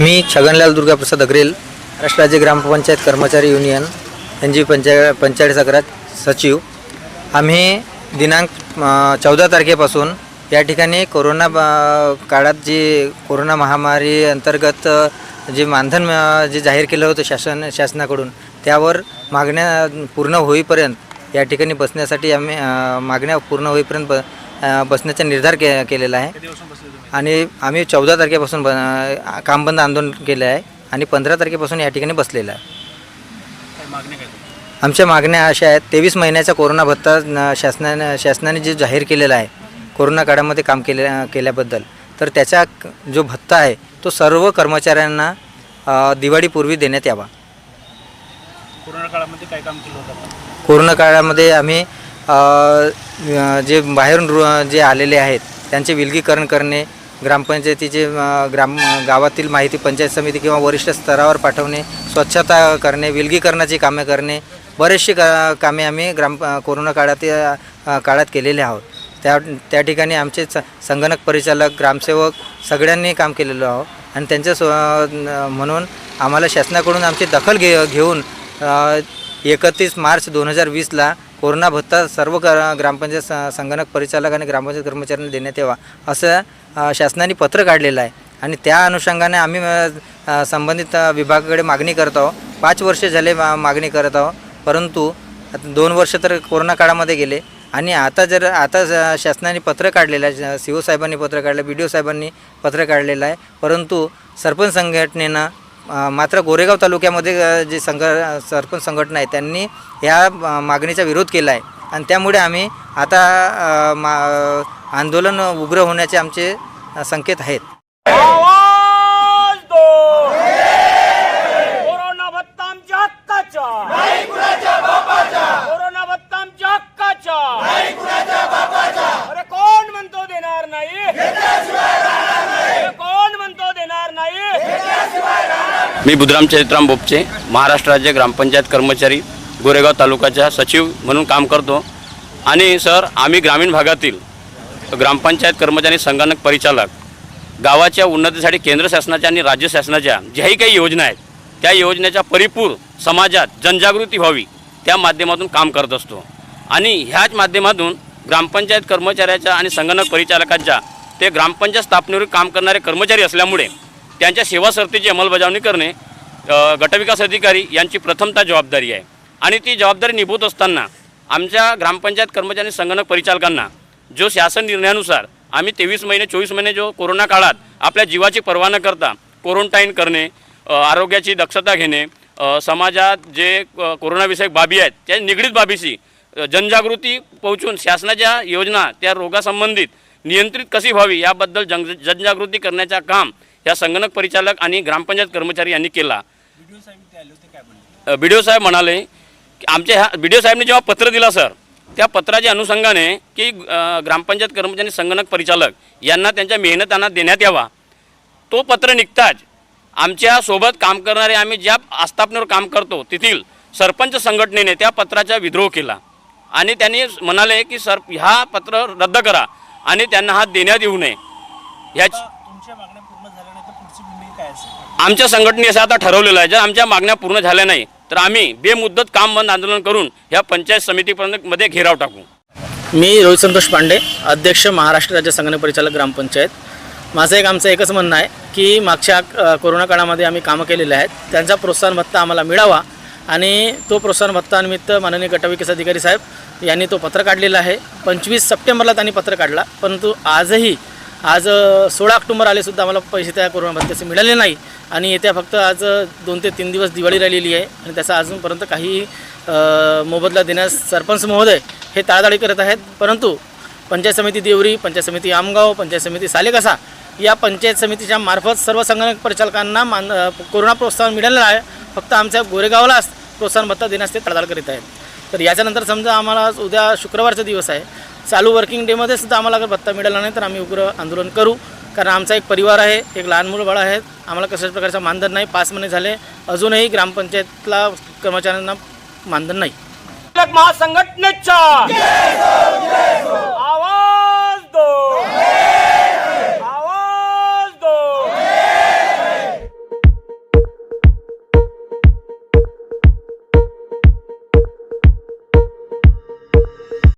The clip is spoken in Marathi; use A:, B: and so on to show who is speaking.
A: मी छगनलाल दुर्गाप्रसाद अग्रेल महाराष्ट्र राज्य ग्रामपंचायत कर्मचारी युनियन यांची पंचा पंचायत सगरात सचिव. आम्ही दिनांक चौदा तारखेपासून या ठिकाणी कोरोना काळात जी कोरोना महामारी अंतर्गत जे मानधन जे जाहीर केलं होतं शासन शासनाकडून त्यावर मागण्या पूर्ण होईपर्यंत या ठिकाणी बसण्यासाठी आम्ही मागण्या पूर्ण होईपर्यंत ब बसण्याचा निर्धार के केलेला आहे. आणि आम्ही चौदा तारखेपासून ब काम बंद आंदोलन केलं आहे आणि पंधरा तारखेपासून या ठिकाणी बसलेलं आहे. आमच्या मागण्या अशा आहेत तेवीस महिन्याचा कोरोना भत्ता शासनाने शासनाने जे जाहीर केलेला आहे कोरोना काळामध्ये काम केले केल्याबद्दल तर त्याचा जो भत्ता आहे तो सर्व कर्मचाऱ्यांना दिवाळीपूर्वी देण्यात यावा.
B: कोरोना काळामध्ये काय काम केलं होतं?
A: कोरोना काळामध्ये आम्ही जे बाहेरून रु- जे आलेले आहेत त्यांचे विलगीकरण करणे ग्रामपंचायतीचे ग्राम गावातील माहिती पंचायत समिती किंवा वरिष्ठ स्तरावर पाठवणे स्वच्छता करणे विलगीकरणाची कामे करणे बरेचशी का कामे आम्ही ग्राम कोरोना काळात काळात केलेले आहोत. त्या त्या ठिकाणी आमचे स- संगणक परिचालक ग्रामसेवक सगळ्यांनी काम केलेलो आहोत आणि त्यांच्या स्व म्हणून आम्हाला शासनाकडून आमची दखल घे घेऊन एकतीस मार्च दोन हजार वीसला कोरोना भत्ता सर्व क ग्रामपंचायत संगणक परिचालक आणि ग्रामपंचायत कर्मचाऱ्यांना देण्यात यावा असं शासनाने पत्र काढलेलं आहे. आणि त्या अनुषंगाने आम्ही संबंधित विभागाकडे मागणी करत आहोत. पाच वर्ष झाले मा- मागणी करत आहोत. परंतु दोन वर्ष तर कोरोना काळामध्ये गेले. आणि आता जर आता शासनाने पत्र काढलेलं आहे सी ओ साहेबांनी पत्र काढलं बी डी ओ साहेबांनी पत्र काढलेलं आहे. परंतु सरपंच संघटनेनं मात्र गोरेगाव तालुक्यामध्ये जे संघ सरपंच संघटना आहे त्यांनी ह्या मागणीचा विरोध केला आहे. आणि त्यामुळे आम्ही आता मा आंदोलन उग्र होण्याचे आमचे संकेत आहेत
B: आवाज दो कोरोना भत्ता आमच्या हक्काचा कोरोना भत्ता आमच्या हक्काचा अरे कोण म्हणतो देणार नाही अरे कोण म्हणतो देणार नाही
C: मी बुधराम चरित्राम बोपचे महाराष्ट्र राज्य ग्रामपंचायत कर्मचारी गोरेगाव तालुक्याच्या सचिव म्हणून काम करतो. आणि सर आम्ही ग्रामीण भागातील ग्रामपंचायत कर्मचारी संगणक परिचालक गावाच्या उन्नतीसाठी केंद्र शासनाच्या आणि राज्य शासनाच्या ज्याही काही योजना आहेत त्या योजनेच्या परिपूर समाजात जनजागृती व्हावी त्या माध्यमातून काम करत असतो. आणि ह्याच माध्यमातून ग्रामपंचायत कर्मचाऱ्याच्या आणि संगणक परिचालकांच्या ते ग्रामपंचायत स्थापनेवर काम करणारे कर्मचारी असल्यामुळे त्यांच्या सेवा सर्तीची अंमलबजावणी करणे गटविकास अधिकारी यांची प्रथमतः जबाबदारी आहे. आणि ती जबाबदारी निभवत असताना आमच्या ग्रामपंचायत कर्मचारी संगणक परिचालकांना जो शासन निर्णयानुसार आम्ही तेवीस महिने चोवीस महिने जो कोरोना काळात आपल्या जीवाची पर्वा न करता क्वारंटाईन करणे आरोग्याची दक्षता घेणे समाजात जे कोरोनाविषयक बाबी आहेत त्या निगडीत बाबीशी जनजागृती पोहोचून शासनाच्या योजना त्या रोगासंबंधित नियंत्रित कशी व्हावी याबद्दल जन जनजागृती करण्याचं काम या संगणक परिचालक आणि ग्रामपंचायत कर्मचारी यांनी केला. बी डी ओ साहेब म्हणाले की आमच्या ह्या बी डी ओ साहेबने जेव्हा पत्र दिला सर त्या पत्राच्या अनुषंगाने की ग्रामपंचायत कर्मचारी संगणक परिचालक यांना त्यांच्या मेहनतांना देण्यात यावा. तो पत्र निघताच. आमच्यासोबत काम करणारे आम्ही ज्या आस्थापनेवर काम करतो तेथील सरपंच संघटनेने त्या पत्राचा विद्रोह केला. आणि त्यांनी म्हणाले की सर हा पत्र रद्द करा आणि त्यांना हा देण्यात येऊ नये. ह्याच
B: आमच्या संघटने
C: आमच्या संघटनेचं आता ठरवलेलं आहे. जर आमच्या मागण्या पूर्ण झाल्या नाही तर आम्ही बेमुद्दत काम बंद आंदोलन करून ह्या पंचायत समितीपर्यंत मध्ये घेराव टाकू.
D: मी रोहित संतोष पांडे अध्यक्ष महाराष्ट्र राज्य संगणक परिचालक ग्रामपंचायत माझं एक आमचं एकच म्हणणं आहे की मागच्या कोरोना काळामध्ये आम्ही कामं केलेले आहेत. त्यांचा प्रोत्साहन भत्ता आम्हाला मिळावा आणि तो प्रोत्साहन भत्तानिमित्त माननीय गटविकास अधिकारी साहेब यांनी तो पत्र काढलेला आहे. पंचवीस सप्टेंबरला त्यांनी पत्र काढला परंतु आजही आज सोळा ऑक्टोबर आलेसुद्धा आम्हाला पैसे त्या कोरोना भत्त्याचे मिळाले नाही. आणि येत्या फक्त आज दोन ते तीन दिवस दिवाळी राहिलेली आहे. आणि त्याचा अजूनपर्यंत काही मोबदला देण्यास सरपंच महोदय हे ताळाताळी करत आहेत. परंतु पंचायत समिती देवरी पंचायत समिती आमगाव पंचायत समिती सालेकसा या पंचायत समितीच्या मार्फत सर्व संगणक परिचालकांना मान कोरोना प्रोत्साहन मिळालेलं आहे. फक्त आमच्या गोरेगावलाच प्रोत्साहन भत्ता देण्यास ते ताळाताळ करीत आहेत. तर याच्यानंतर समजा आम्हाला उद्या शुक्रवारचा दिवस आहे. चालू वर्किंग डेमध्ये सुद्धा आम्हाला जर भत्ता मिळाला नाही तर आम्ही उग्र आंदोलन करू. कारण आमचा एक परिवार आहे एक लहान मुलं बाळ आहेत. आम्हाला कशाच प्रकारचं मानधन नाही. पाच महिने झाले. अजूनही ग्रामपंचायतला कर्मचाऱ्यांना मानधन नाही.
B: महासंघटनेच्या.